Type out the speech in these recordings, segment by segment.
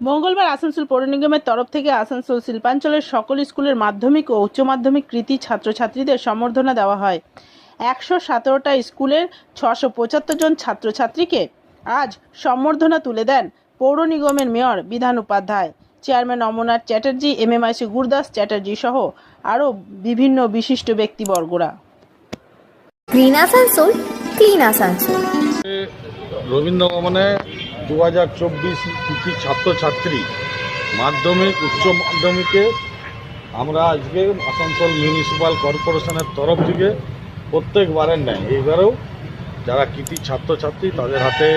মঙ্গলবার আসানসোল পৌর নিগমের তরফ থেকে আসানসোল শিল্পাঞ্চলের সকল স্কুলের মাধ্যমিক ও উচ্চ মাধ্যমিক কৃতি ছাত্রছাত্রীদের সম্বর্ধনা দেওয়া হয়। একশো সতেরোটা স্কুলের ছশো পঁচাত্তর জন ছাত্রছাত্রীকে আজ সম্বর্ধনা তুলে দেন পৌর নিগমের mayor Bidhan Upadhyay. Chairman Amarnath Chatterjee MMIC Gurdas Chatterjee সহ আরও বিভিন্ন বিশিষ্ট ব্যক্তিবর্গরা। Green Asansol clean Asansol. Rabindra ভবনে দু হাজার চব্বিশ কৃতি ছাত্রছাত্রী মাধ্যমিক, উচ্চ মাধ্যমিকে আমরা আজকে আসানসোল মিউনিসিপ্যাল কর্পোরেশনের তরফ থেকে প্রত্যেকবারের ন্যায়, এইবারেও যারা কৃতি ছাত্রছাত্রী তাদের হাতে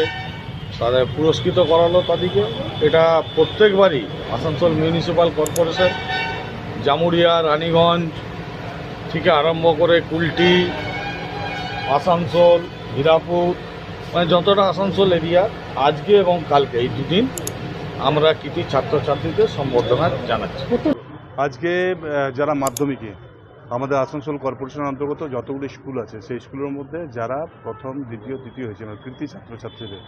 তাদের পুরস্কৃত করালো তাদেরকে। এটা প্রত্যেকবারই আসানসোল মিউনিসিপ্যাল কর্পোরেশন জামুরিয়া রানীগঞ্জ থেকে আরম্ভ করে কুলটি, আসানসোল, হীরাপুর মানে যতটা আসানসোল এরিয়া আজকে এবং কালকে এই দুদিন আমরা কৃতি ছাত্রছাত্রীদের সম্বর্ধনা জানাচ্ছি। আজকে যারা মাধ্যমিকে আমাদের আসানসোল কর্পোরেশনের অন্তর্গত যতগুলি স্কুল আছে সেই স্কুলের মধ্যে যারা প্রথম দ্বিতীয় তৃতীয় হয়েছে মানে কৃতি ছাত্রছাত্রীদের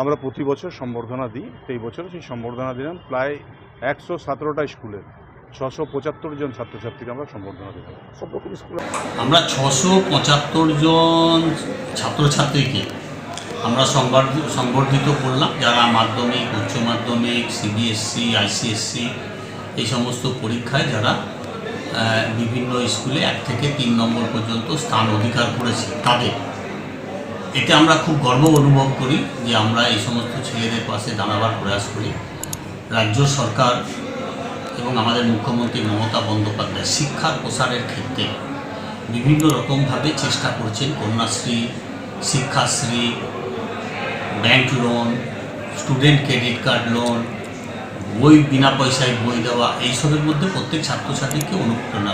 আমরা প্রতি বছর সম্বর্ধনা দিই। এই বছর সেই সম্বর্ধনা দিলাম প্রায় একশো সতেরোটা স্কুলে ছশো পঁচাত্তর জন ছাত্রছাত্রীকে আমরা সম্বর্ধনা দিলাম। আমরা ছশো পঁচাত্তর জন ছাত্রছাত্রীকে আমরা সংবর্ধিত করলাম। যারা মাধ্যমিক, উচ্চ মাধ্যমিক সিবিএসসি আইসিএসসি এই সমস্ত পরীক্ষায় যারা বিভিন্ন স্কুলে এক থেকে তিন নম্বর পর্যন্ত স্থান অধিকার করেছে তাদের। এতে আমরা খুব গর্ব অনুভব করি যে আমরা এই সমস্ত ছেলেদের পাশে দাঁড়াবার প্রয়াস করি। রাজ্য সরকার এবং আমাদের মুখ্যমন্ত্রী মমতা বন্দ্যোপাধ্যায় শিক্ষার প্রসারের ক্ষেত্রে বিভিন্ন রকমভাবে চেষ্টা করছেন। Kanyashree, Shikshashree bank loan student credit card loan বই, বিনা পয়সায় বই দেওয়া, এইসবের মধ্যে প্রত্যেক ছাত্রছাত্রীকে অনুপ্রেরণা